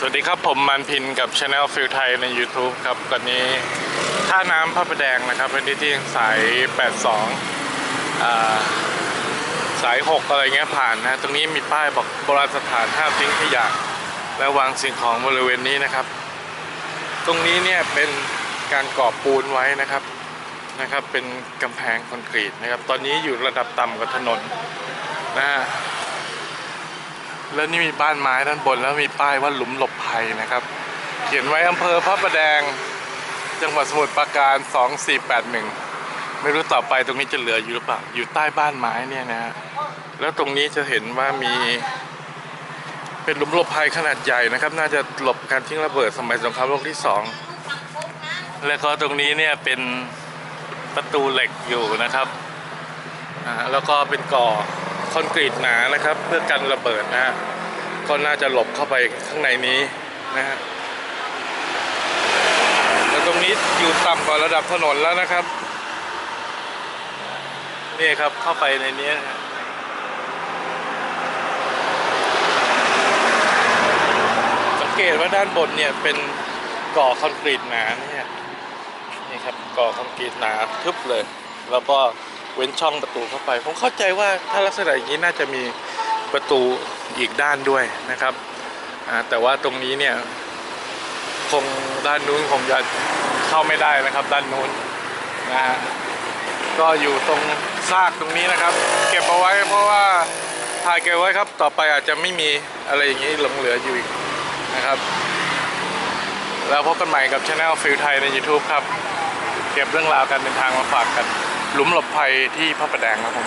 สวัสดีครับผมมันพินกับช anel ฟิลไทยใน YouTube ครับ ตอนนี้ท่าน้ำพระประแดงนะครับ เป็นที่ที่สาย 82 สาย 6 อะไรเงี้ยผ่านนะ ตรงนี้มีป้ายบอกโบราณสถานห้ามทิ้งขยะและวางสิ่งของบริเวณนี้นะครับ ตรงนี้เนี่ยเป็นการก่อปูนไว้นะครับนะครับ เป็นกำแพงคอนกรีตนะครับ ตอนนี้อยู่ระดับต่ำกว่าถนนนะฮะ แล้วนี่มีบ้านไม้ด้านบนแล้วมีป้ายว่าหลุมหลบภัยนะครับ เขียนไว้อำเภอพระประแดง จังหวัดสมุทรปราการ 2481 ไม่รู้ต่อไปตรงนี้จะเหลืออยู่หรือเปล่า อยู่ใต้บ้านไม้เนี่ยนะแล้วตรงนี้จะเห็นว่ามี เป็นหลุมหลบภัยขนาดใหญ่นะครับ น่าจะหลบการทิ้งระเบิดสมัยสงครามโลกที่สองแล้วก็ตรงนี้เนี่ยเป็นประตูเหล็กอยู่นะครับอ่าแล้วก็เป็นก่อ คอนกรีตหนานะครับ เพื่อกันระเบิดนะฮะก็น่าจะหลบเข้าไปข้างในนี้นะฮะแล้วตรงนี้อยู่ต่ำกว่าระดับถนนแล้วนะครับนี่ครับเข้าไปในนี้นะฮะสังเกตว่าด้านบนเนี่ยเป็นก่อคอนกรีตหนาเนี่ยนี่ครับก่อคอนกรีตหนาทึบเลย แล้วก็ เว้นช่องประตูเข้าไป ผมเข้าใจว่าถ้าลักษณะอย่างนี้น่าจะมีประตูอีกด้านด้วยนะครับ แต่ว่าตรงนี้เนี่ยคงด้านนู้นคงจะเข้าไม่ได้นะครับ ด้านนู้นนะฮะก็อยู่ตรงซากตรงนี้นะครับ เก็บเอาไว้เพราะว่าถ่ายเก็บไว้ครับ ต่อไปอาจจะไม่มีอะไรอย่างนี้หลงเหลืออยู่อีกนะครับ แล้วพบกันใหม่กับช anel ฟิลไทยใน YouTube ครับ เก็บเรื่องราวการเดินทางมาฝากกัน หลุมหลบภัยที่พระประแดงครับผม